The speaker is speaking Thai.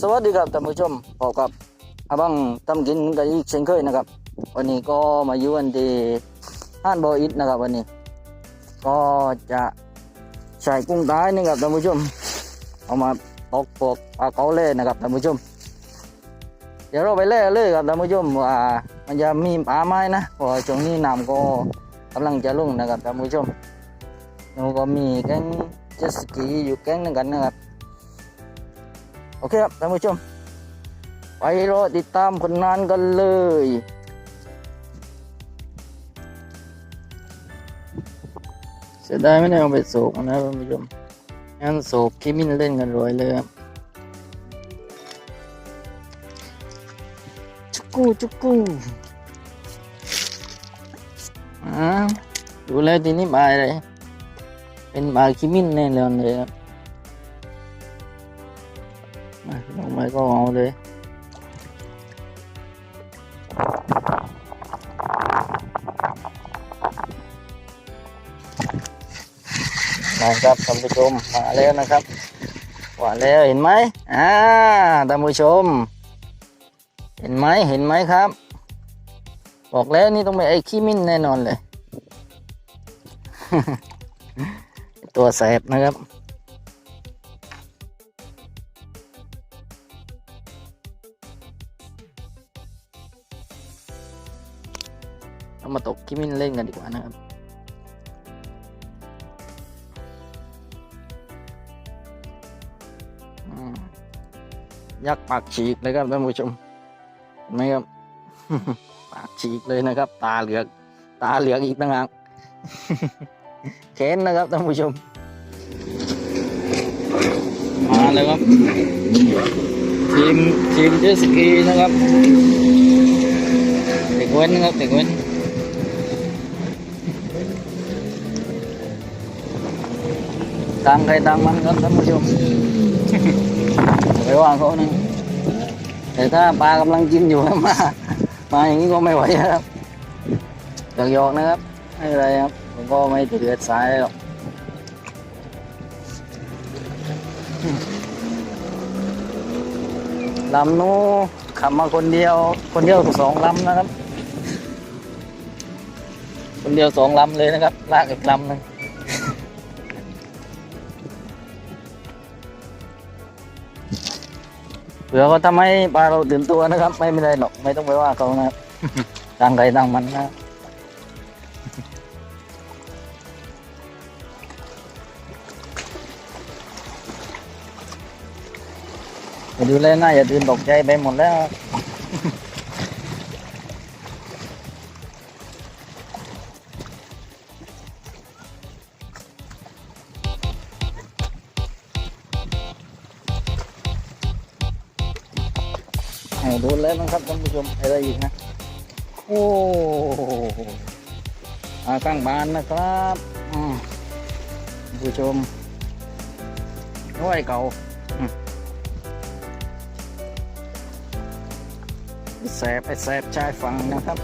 สวัสดีครับท่านผู้ชมพบกับอาบังทำกินกันอีกเช่นเคยนะครับ วันนี้ก็มาอยู่กันที่ห้านบออิทนะครับวันนี้ ก็จะใส่กุ้งตายนี่ครับท่านผู้ชม เอามาตกพวกปลาเก๋าเล่นะครับท่านผู้ชม เดี๋ยวเราไปเล่เลยครับท่านผู้ชมว่ามันจะมีปลาไหมนะเพราะช่วงนี้น้ำก็กำลังจะลงนะครับท่านผู้ชมแล้วก็มีแก๊งเจสกีอยู่แก๊งนึงกันนะครับ โอเคครับท่านผู้ชม ไปรอติดตามคนงานกันเลยเสียดายไม่ได้เอาไปโศกนะท่านผู้ชมงั้นโศกคิมินเล่นกันรวยเลยครับจุกกูจุกกูอ่าดูแล้วทีนี้บาเลยเป็นบาคิมินแน่นอนเลยครับ ลงไปก็เอาเลยนะครับท่านผู้ชมมาแล้วนะครับว่าแล้วเห็นไหมอ่าท่านผู้ชม เห็นไหมเห็นไหมครับ บอกแล้วนี่ต้องเป็นไอ้ขี้มิ้นแน่นอนเลย ตัวแสบนะครับ เรามาตกคิมินเล่นกันดีกว่านะครับ ยักษ์ปากฉีกเลยครับท่านผู้ชมนไหมครับ ปากฉีกเลยนะครับ ตาเหลือกตาเหลืองอีกต่างหากเข็นนะครับท่านผู้ชมมาเลยครับทีมทีมเจสกีนะครับเด็กเว้นนะครับเด็กเว้น ต่างใครต่างมันครับท่านผู้ชมไปว่าเขานะแต่ถ้าปลากำลังกินอยู่มามาอย่างนี้ก็ไม่ไหวครับหยอกๆนะครับไม่ไรครับผมก็ไม่เดือดสายหรอกลำนู้ขับมาคนเดียว คนเดียวสองลำนะครับ คนเดียวสองลำเลยนะครับลากอีกลำหนึง เผื่อเขาทำให้ปลาเราตื่นตัวนะครับ ไม่เป็นไรหรอกไม่ต้องไปว่าเขานะครับ ต่างใครต่างมันนะครับดูแลหน้าอย่าตื่นตกใจไปหมดแล้ว โดูแล้วนะครับท่านผู้ชมอะไรอีกนะ โอ้โหอาข้างบ้านนะครับท่านผู้ชมห้อยเก่าแสบไอแสบชายฝั่งนะครับ